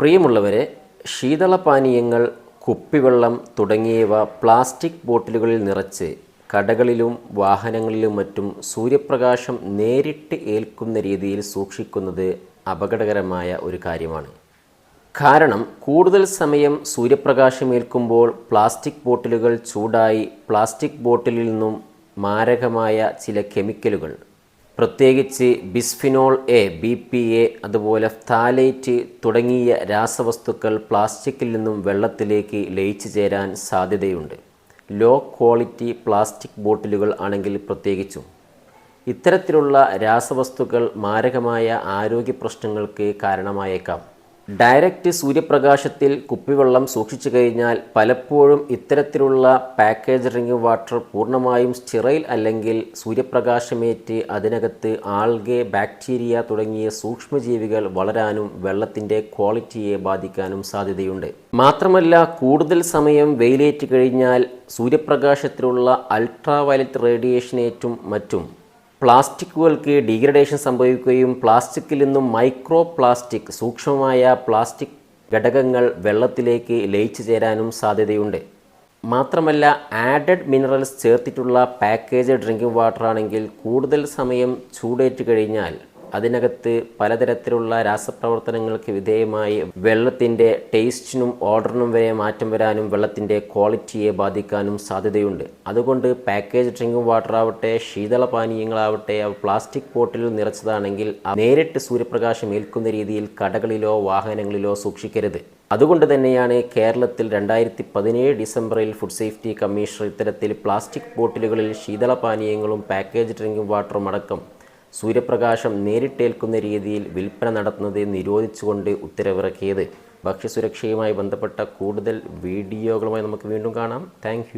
പ്രിയമുള്ളവരെ ശീതളപാനീയങ്ങൾ കുപ്പിവെള്ളം തുടങ്ങിയവ പ്ലാസ്റ്റിക് ബോട്ടിലുകളിൽ നിറച്ച് കടകളിലും വാഹനങ്ങളിലും മറ്റും സൂര്യപ്രകാശം നേരിട്ട് ഏൽക്കുന്ന രീതിയിൽ സൂക്ഷിക്കുന്നത് അപകടകരമായ ഒരു കാര്യമാണ്. കാരണം കൂടുതൽ സമയം സൂര്യപ്രകാശമേൽക്കുമ്പോൾ പ്ലാസ്റ്റിക് ബോട്ടിലുകൾ ചൂടായി പ്ലാസ്റ്റിക് ബോട്ടിലിൽ നിന്നും മാരകമായ ചില കെമിക്കലുകൾ പ്രത്യേകിച്ച് bisphenol A B P A അതുപോലെ ഫ്താലേറ്റ് തുടങ്ങിയ രാസവസ്തുക്കൾ പ്ലാസ്റ്റിക്കിൽ നിന്നും വെള്ളത്തിലേക്ക് ലയിച്ചു ചേരാൻ സാധ്യതയുണ്ട്. ലോ ക്വാളിറ്റി പ്ലാസ്റ്റിക് ബോട്ടിലുകൾ ആണെങ്കിൽ പ്രത്യേകിച്ചും. ഇത്തരത്തിലുള്ള രാസവസ്തുക്കൾ മാരകമായ ആരോഗ്യ പ്രശ്നങ്ങൾക്ക് കാരണമായേക്കാം. ഡയറക്റ്റ് സൂര്യപ്രകാശത്തിൽ കുപ്പിവെള്ളം സൂക്ഷിച്ചു കഴിഞ്ഞാൽ പലപ്പോഴും ഇത്തരത്തിലുള്ള പാക്കേജ് ഡ്രിങ്കിങ് വാട്ടർ പൂർണമായും സ്റ്റിറൈൽ അല്ലെങ്കിൽ സൂര്യപ്രകാശമേറ്റ് അതിനകത്ത് ആൾഗെ ബാക്ടീരിയ തുടങ്ങിയ സൂക്ഷ്മജീവികൾ വളരാനും വെള്ളത്തിന്റെ ക്വാളിറ്റിയെ ബാധിക്കാനും സാധ്യതയുണ്ട്. മാത്രമല്ല കൂടുതൽ സമയം വെയിലേറ്റ് കഴിഞ്ഞാൽ സൂര്യപ്രകാശത്തിലുള്ള അൾട്രാവയലറ്റ് റേഡിയേഷനേറ്റും മറ്റും പ്ലാസ്റ്റിക്കുകൾക്ക് ഡീഗ്രഡേഷൻ സംഭവിക്കുകയും പ്ലാസ്റ്റിക്കിൽ നിന്നും മൈക്രോ പ്ലാസ്റ്റിക് സൂക്ഷ്മമായ പ്ലാസ്റ്റിക് ഘടകങ്ങൾ വെള്ളത്തിലേക്ക് ലയിച്ചു ചേരാനും സാധ്യതയുണ്ട്. മാത്രമല്ല ആഡഡ് മിനറൽസ് ചേർത്തിട്ടുള്ള പാക്കേജ് ഡ്രിങ്കിംഗ് വാട്ടർ ആണെങ്കിൽ കൂടുതൽ സമയം ചൂടേറ്റ് കഴിഞ്ഞാൽ അതിനകത്ത് പലതരത്തിലുള്ള രാസപ്രവർത്തനങ്ങൾക്ക് വിധേയമായി വെള്ളത്തിന്റെ ടേസ്റ്റിനും ഓർഡറിനും വരെ മാറ്റം വരാനും വെള്ളത്തിന്റെ ക്വാളിറ്റിയെ ബാധിക്കാനും സാധ്യതയുണ്ട്. അതുകൊണ്ട് പാക്കേജ് ഡ്രിങ്കിങ് വാട്ടർ ആവട്ടെ ശീതള ശീതളപാനീയങ്ങളാവട്ടെ അവ പ്ലാസ്റ്റിക് ബോട്ടിൽ നിറച്ചതാണെങ്കിൽ നേരിട്ട് സൂര്യപ്രകാശം ഏൽക്കുന്ന രീതിയിൽ കടകളിലോ വാഹനങ്ങളിലോ സൂക്ഷിക്കരുത്. അതുകൊണ്ട് തന്നെയാണ് കേരളത്തിൽ രണ്ടായിരത്തി പതിനേഴ് ഡിസംബറിൽ ഫുഡ് സേഫ്റ്റി കമ്മീഷണർ ഇത്തരത്തിൽ പ്ലാസ്റ്റിക് ബോട്ടിലുകളിൽ ശീതളപാനീയങ്ങളും പാക്കേജ് ഡ്രിങ്കിങ് വാട്ടറും അടക്കം സൂര്യപ്രകാശം നേരിട്ടേൽക്കുന്ന രീതിയിൽ വിൽപ്പന നടത്തുന്നത് നിരോധിച്ചുകൊണ്ട് ഉത്തരവിറക്കിയത്. ഭക്ഷ്യസുരക്ഷയുമായി ബന്ധപ്പെട്ട കൂടുതൽ വീഡിയോകളുമായി നമുക്ക് വീണ്ടും കാണാം. താങ്ക്